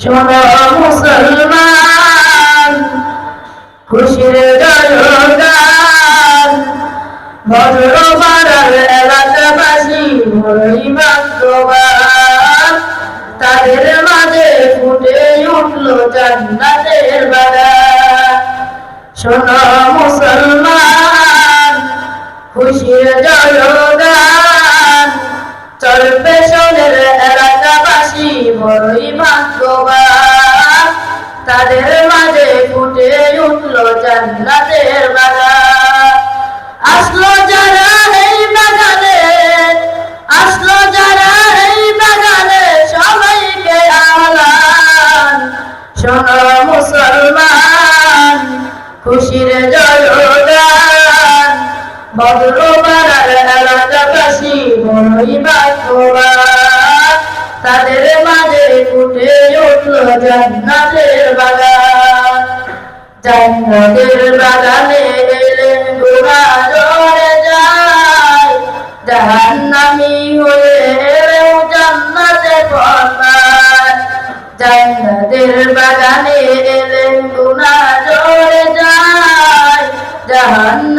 শোনো মুসলমান, খুশির তাদের মাঝে ফুটে উঠল জান্নাতের বাগান। শোনো মুসলমান, খুশির জয়গান। চল পেছনের এলাকাবাসী বড়ই ভাগ্যবান। তাদের মাঝে ফুটে উঠল জান্নাতের বাগান। আসলো যারা এই বাগানে, আসলো যারা এই বাগানে সবাইকে আহ্লান শোনো মুসলমান, খুশির জয়গান। ভদ্রপাড়ার এলাকাবাসী জান্নাতের বাগান, জান্নাতের বাগানে এলেন গোড়া জড়ে যায়। জাহান্নামি হয়ে এলেও জান্নাতে পড়ায় জান্নাতের বাগানে এলেন গুনা জড়ে যায়। জাহান্নামি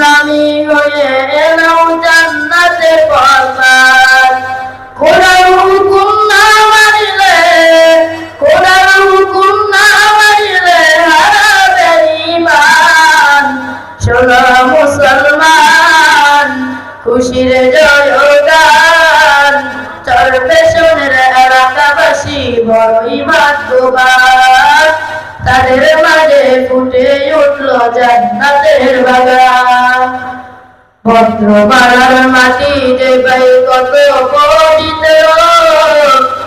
খুশির জয়গান চল পেছনের এলাকাবাসী বড়ই ভাগ্যবান। তাদের মাঝে ফুটে উঠল জান্নাতের বাগান। ভদ্র পাড়ার মাটি ভাই কত পবিত্র।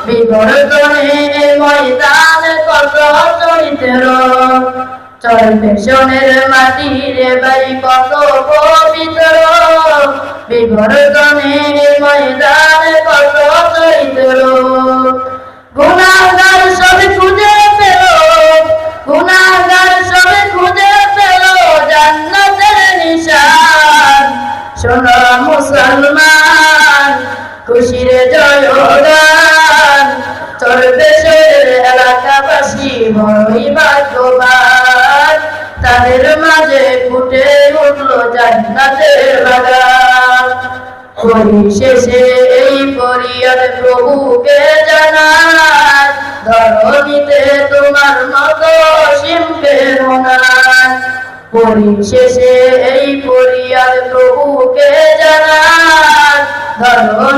বিবর্তনে ময়দান কত চরিত্র। চল পেছনের মাটি রে ভাই কত পবিত্র। বিবর্তনে ময়দান কত চরিত্র গুণাগার সব খুঁজে পেল। গুণাগার সব খুঁজে পেল জান্নাতের নিশান। শোনো মুসলমান, খুশির জয়গান। চলবে শরীর এলাকাবাসী বড়ই ভাগ্যবান। তাদের মাঝে ফুটে উঠল জান্নাতের পরিশেষে এই পরিয়ার প্রভুকে জানায় ধরণীতে তোমার মতো অসীমকে মনায় পরিশেষে এই পরিয়ার প্রভুকে জানার ধরণীতে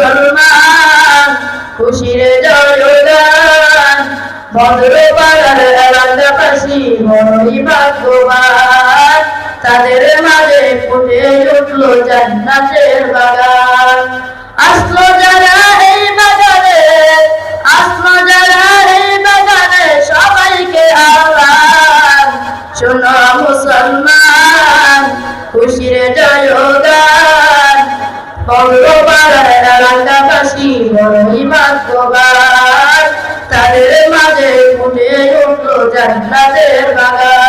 মুসলমান, খুশির জয়গান ভদ্র পাড়ার এলাকাবাসী বড়ই ভাগ্যবান। তাদের মাঝে ফুটে উঠল জান্নাতের বাগান। আসলো যারা এই বাগানে, আসলো যারা এই বাগানে সবাইকে আহ্বান। শোনো মুসলমান, খুশির জয়গান এলাকাবাসী বড়ই ভাগ্যবান তাদের মাঝে ফুটে উঠল জান্নাতের বাগান।